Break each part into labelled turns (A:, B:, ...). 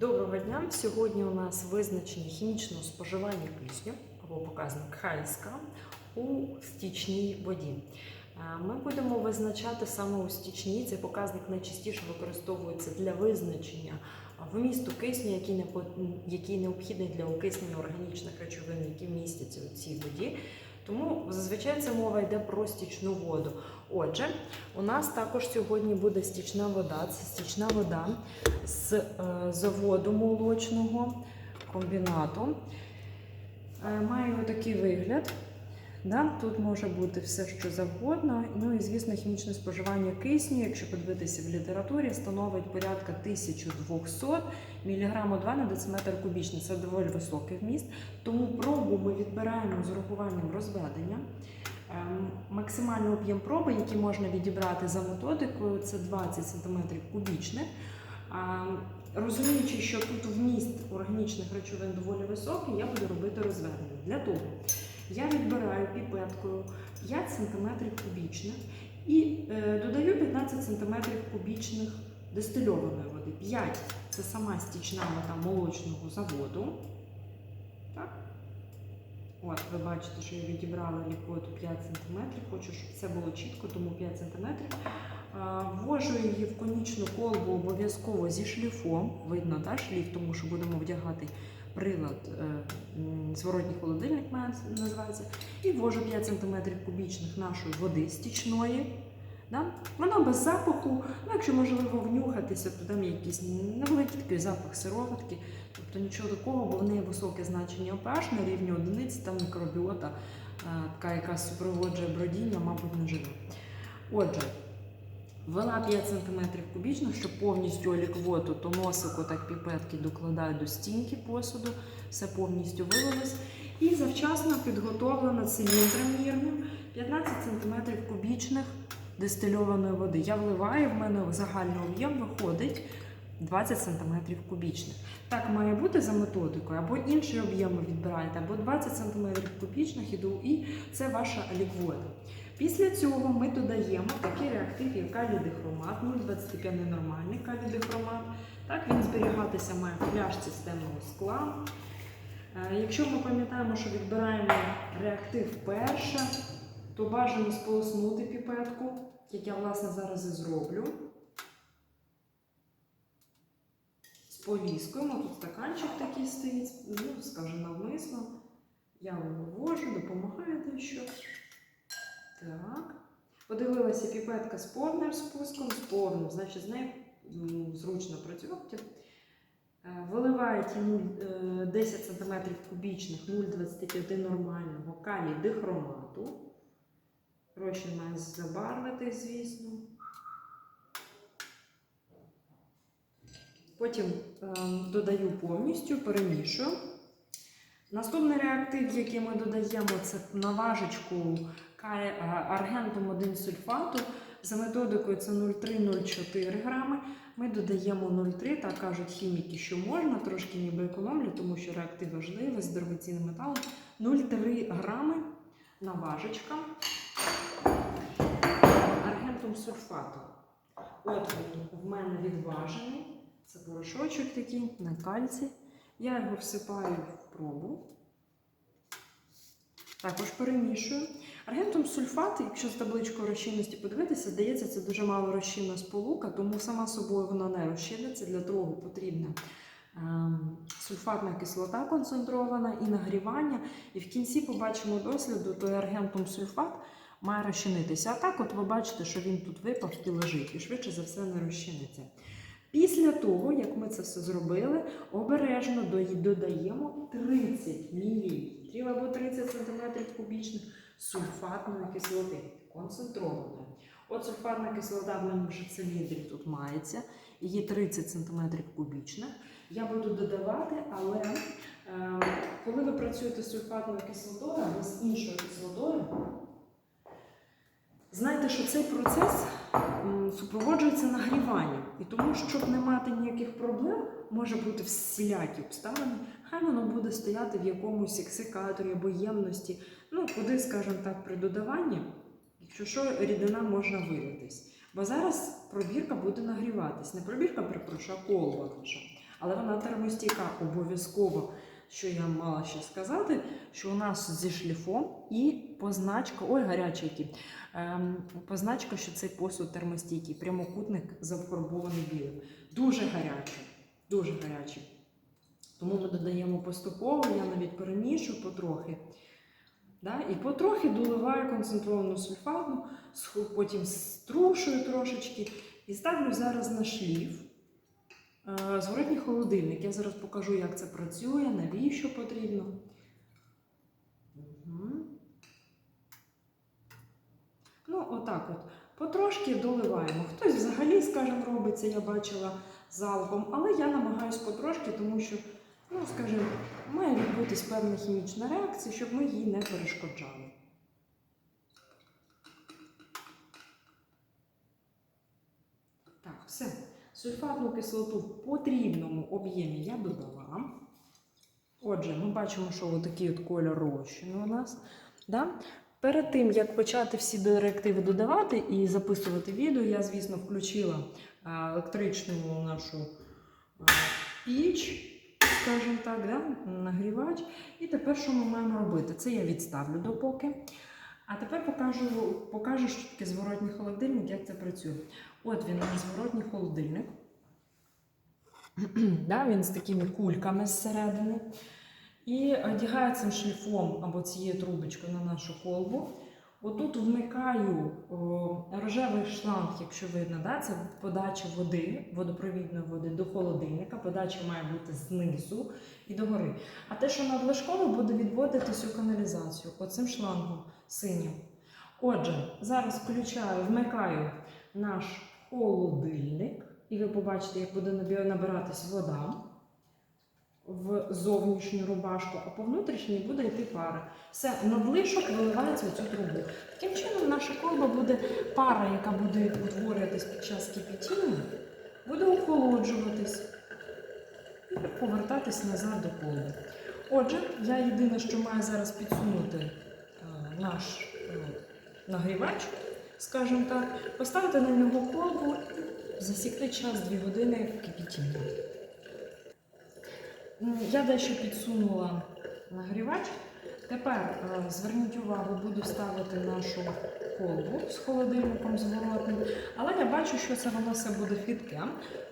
A: Доброго дня! Сьогодні у нас визначення хімічного споживання кисню або показник ХСК у стічній воді. Е, Ми будемо визначати саме у стічній. Цей показник найчастіше використовується для визначення вмісту кисню, який, необхідний для окиснення органічних речовин, які містяться у цій воді. Тому зазвичай це мова йде про стічну воду. Отже, у нас також сьогодні буде стічна вода. Це стічна вода з е, заводу молочного комбінату. Е, має отакий вигляд. Да? Тут може бути все, що завгодно. Ну і, звісно, хімічне споживання кисню, якщо подивитися в літературі, становить порядка 1200 мг 2 на дециметр кубічний. Це доволі високий вміст. Тому пробу ми відбираємо з урахуванням розведення. Ем, Максимальний об'єм проби, який можна відібрати за методикою, це 20 см кубічних. Розуміючи, що тут вміст органічних речовин доволі високий, я буду робити розведення. Для того я відбираю піпеткою 5 см кубічних і е, додаю 15 см кубічних дистильованої води. 5 це сама стічна вода молочного заводу. Так? От, ви бачите, що я відібрала лікводу 5 см. Хочу, щоб це було чітко, тому 5 см. Ввожу її в конічну колбу обов'язково зі шліфом. Видно, да, шліф, тому що будемо вдягати прилад, е, зворотній холодильник називається. І ввожу 5 см кубічних нашої води стічної. Да? Воно без запаху, ну, якщо можливо внюхатися, то там є якийсь невеликий такий запах сироватки, тобто нічого такого, бо в неї високе значення OPH на рівні одиниці, там мікробіота, е, така, яка супроводжує бродіння, мабуть, не живе. Отже, ввела 5 см кубічних, щоб повністю ліквоту, то носику, так піпетки докладаю до стінки посуду, все повністю вилилось. І завчасно підготовлено циліндром мірним 15 см кубічних дистильованої води. Я вливаю, в мене загальний об'єм виходить 20 см кубічних. Так має бути за методикою, або інший об'єм ви відбираєте, або 20 см кубічних і це ваша ліквода. Після цього ми додаємо такий реактив, як калідихромат, 0,25 ненормальний калідихромат. Так, він зберігатися має в пляшці з скла. Е, Якщо ми пам'ятаємо, що відбираємо реактив перше, то бажано сполоснути піпетку, як я власне зараз і зроблю. Споліскуємо. Тут стаканчик такий стоїть, ну, скажу навмисно. Я його ввожу, допомагаю дещо. Так. Подивилася піпетка з повним спуском, з повним, значить, з нею зручно працювати. Виливаєте 0, е, 10 см кубічних 0,25 нормального калій дихромату. Розчин має забарвити, звісно. Потім е, додаю повністю, перемішую. Наступний реактив, який ми додаємо, це на важечку е, аргентум 1 сульфату. За методикою це 0,3-0,4 грами. Ми додаємо 0,3, так кажуть хіміки, що можна, трошки ніби економлю, тому що реактив важливий з дорогоцінним металом. 0,3 грами на важечка аргентум сульфату. От він в мене відважений. Це порошочок такий на кальці. Я його всипаю в пробу. Також перемішую. Аргентум сульфат, якщо з табличкою розчинності подивитися, здається, це дуже мало розчинна сполука, тому сама собою вона не розчиниться. Для того потрібна ем, сульфатна кислота концентрована і нагрівання. І в кінці побачимо досліду, той аргентум сульфат має розчинитися. А так, от ви бачите, що він тут випав і лежить, і швидше за все не розчиниться. Після того, як ми це все зробили, обережно додаємо 30 мл або 30 см кубічних сульфатної кислоти, концентрованої. От сульфатна кислота в мене вже циліндрі тут мається, її 30 см кубічних. Я буду додавати, але е, коли ви працюєте з сульфатною кислотою або з іншою кислотою, знайте, що цей процес супроводжується нагріванням. І тому, щоб не мати ніяких проблем, може бути всілякі обставини, хай воно буде стояти в якомусь ексикаторі або ємності, ну, куди, скажімо так, при додаванні, якщо що, рідина можна вилитись. Бо зараз пробірка буде нагріватись. Не пробірка, перепрошую, а колба наша. Але вона термостійка обов'язково. Що я мала ще сказати, що у нас зі шліфом і позначка, ой, гарячий який, ем, позначка, що цей посуд термостійкий, прямокутник зафарбований білим. Дуже гарячий, дуже гарячий. Тому ми додаємо поступово, я навіть перемішую потрохи. Да? І потрохи доливаю концентровану сульфатну, потім струшую трошечки і ставлю зараз на шліф. Е, Зворотній холодильник. Я зараз покажу, як це працює, навіщо потрібно. Ну, отак от. Потрошки доливаємо. Хтось взагалі, скажімо, робить це, я бачила залпом, але я намагаюсь потрошки, тому що, ну, скажімо, має відбутись певна хімічна реакція, щоб ми їй не перешкоджали. Так, все. Сульфатну кислоту в потрібному об'ємі я додала. Отже, ми бачимо, що отакий от колір розчину у нас. Да? Перед тим, як почати всі директиви додавати і записувати відео, я, звісно, включила електричну нашу піч, скажімо так, да? нагрівач. І тепер що ми маємо робити? Це я відставлю допоки. А тепер покажу, покажу, що таке зворотній холодильник, як це працює. От він наш зворотній холодильник. да, він з такими кульками зсередини. І одягає цим шліфом або цією трубочкою на нашу колбу. Отут вмикаю о, рожевий шланг, якщо видно, да, це подача води, водопровідної води до холодильника. Подача має бути знизу і догори. А те, що надлишково, буде відводитись у каналізацію оцим шлангом синім. Отже, зараз включаю, вмикаю наш холодильник, і ви побачите, як буде набиратись вода в зовнішню рубашку, а по внутрішній буде йти пара. Все, надлишок виливається в цю трубу. Таким чином, наша колба буде пара, яка буде утворюватись під час кипятіння, буде охолоджуватись і повертатись назад до колби. Отже, я єдине, що маю зараз підсунути е, наш е, нагрівач, скажімо так, поставити на нього колбу засікти час 2 години кипятіння. М, Я дещо підсунула нагрівач. Тепер е, зверніть увагу, буду ставити нашу колбу з холодильником зворотним. Але я бачу, що це воно все буде хитке,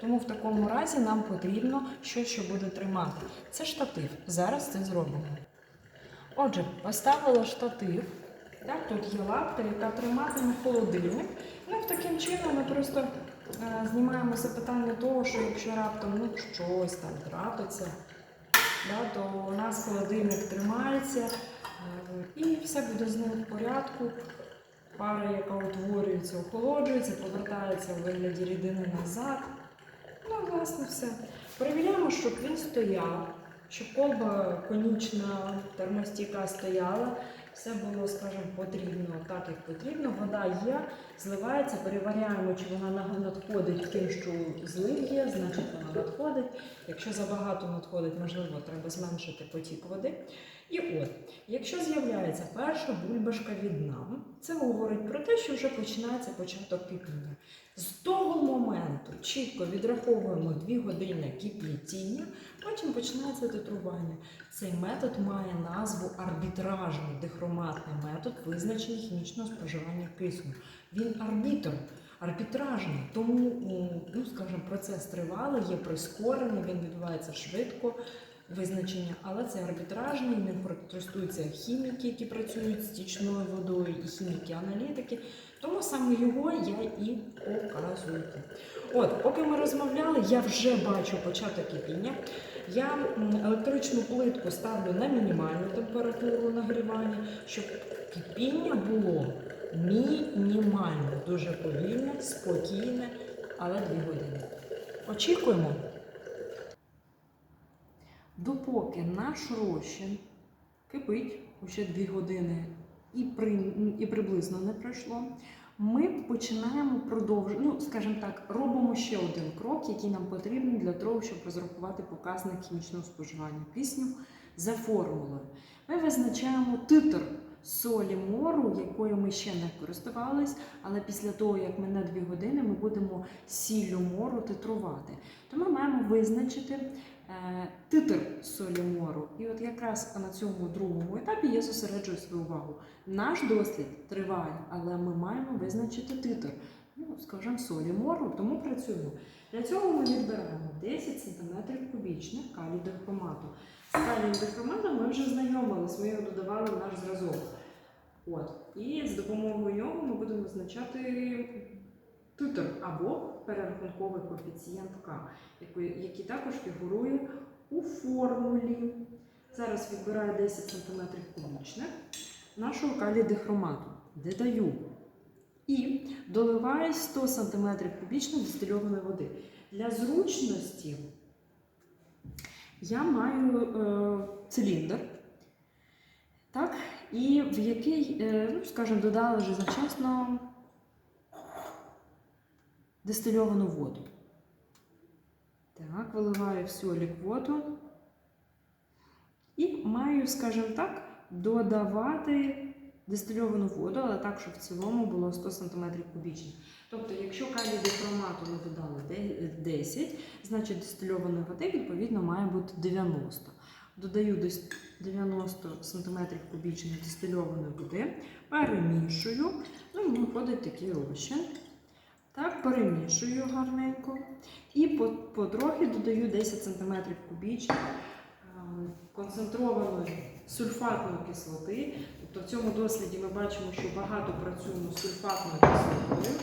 A: тому в такому разі нам потрібно щось, що буде тримати. Це штатив. Зараз це зробимо. Отже, поставила штатив. Так, тут є лапка, яка триматиме холодильник. Ну, таким чином ми просто е, знімаємо запитання того, що якщо раптом ну, щось там трапиться, да, то у нас холодильник тримається е, і все буде з ним в порядку. Пара, яка утворюється, охолоджується, повертається в вигляді рідини назад. Ну, власне, все. Перевіряємо, щоб він стояв, щоб колба конічна термостійка стояла. Все було, скажімо, потрібно так, як потрібно. Вода є, зливається, перевіряємо, чи вона на- надходить тим, що злив є, значить вона надходить. Якщо забагато надходить, можливо, треба зменшити потік води. І от, якщо з'являється перша бульбашка від дна, це говорить про те, що вже починається початок кипіння. З того моменту чітко відраховуємо 2 години кип'ятіння, потім починається титрування. Цей метод має назву арбітражний дихроматний метод визначення хімічного споживання кисню. Він арбітр, арбітражний, тому, ну, скажімо, процес тривалий, є прискорений, він відбувається швидко. Визначення, але це арбітражний, ним користуються хіміки, які працюють з стічною водою, і хіміки-аналітики. Тому саме його я і показую. От, поки ми розмовляли, я вже бачу початок кипіння. Я електричну плитку ставлю на мінімальну температуру нагрівання, щоб кипіння було мінімальне, дуже повільне, спокійне, але 2 години. Очікуємо. Допоки наш розчин кипить уже 2 години і, при, і приблизно не пройшло, ми починаємо продовжувати, ну, скажімо так, робимо ще один крок, який нам потрібен для того, щоб розрахувати показник хімічного споживання кисню за формулою. Ми визначаємо титр солі мору, якою ми ще не користувались, але після того, як мине 2 години, ми будемо сіллю мору титрувати. То ми маємо визначити титр солі мору. І от якраз на цьому другому етапі я зосереджую свою увагу. Наш дослід триває, але ми маємо визначити титр, ну, скажімо, солі мору, тому працюємо. Для цього ми відбираємо 10 см кубічних калій дихромату. З калієм дихроматом ми вже знайомились, ми його додавали в наш зразок. От. І з допомогою нього ми будемо визначати титр або перерахунковий коефіцієнт К, який, також фігурує у формулі. Зараз відбираю 10 см кубічних нашого калію дихромату, додаю і доливаю 100 см кубічних дистильованої води. Для зручності я маю е, циліндр, так, і в який, е, ну, скажімо, додала вже завчасно дистильовану воду. Так, виливаю всю ліквоту. І маю, скажімо так, додавати дистильовану воду, але так, щоб в цілому було 100 см кубічних. Тобто, якщо калій дихромату ми додали де- 10, значить дистильованої води відповідно має бути 90. Додаю десь 90 см кубічних дистильованої води, перемішую, ну і виходить такий розчин. Так, перемішую гарненько. І по- потрохи додаю 10 см кубічних е, концентрованої сульфатної кислоти. Тобто в цьому досліді ми бачимо, що багато працюємо з сульфатною кислотою.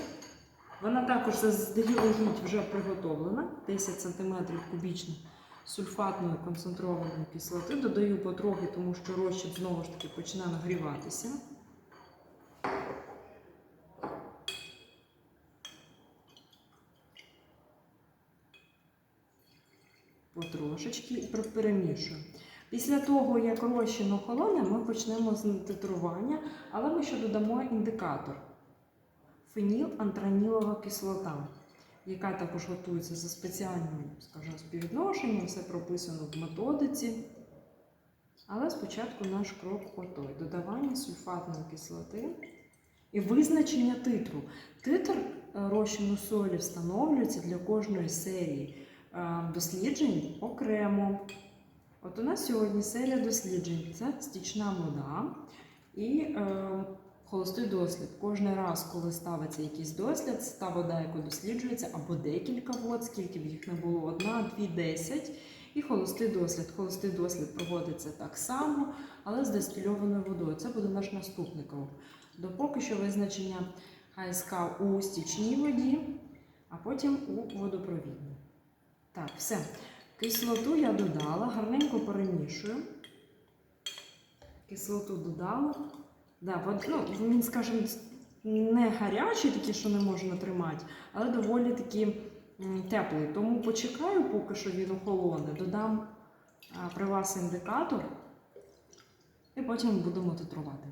A: Вона також заздалегідь вже приготовлена, 10 см кубічних сульфатної концентрованої кислоти. Додаю потрохи, тому що розчин знову ж таки починає нагріватися. Потрошечки і пер- перемішую. Після того, як розчин охолоне, ми почнемо з титрування, але ми ще додамо індикатор фенілантранілова кислота, яка також готується за спеціальним, скажімо, співвідношенням, все прописано в методиці. Але спочатку наш крок отой додавання сульфатної кислоти і визначення титру. Титр е, розчину солі встановлюється для кожної серії досліджень окремо. От у нас сьогодні серія досліджень це стічна вода і е, холостий дослід. Кожен раз, коли ставиться якийсь дослід, та вода, яка досліджується, або декілька вод, скільки б їх не було, одна, дві, десять. І холостий дослід. Холостий дослід проводиться так само, але з дистильованою водою. Це буде наш наступний крок. Допоки що визначення ХСК у стічній воді, а потім у водопровідній. Так, все. Кислоту я додала, гарненько перемішую. Кислоту додала. Да, ну, він, скажімо, не гарячий, такий, що не можна тримати, але доволі таки теплий. Тому почекаю, поки що він охолоне, додам при вас індикатор і потім будемо титрувати.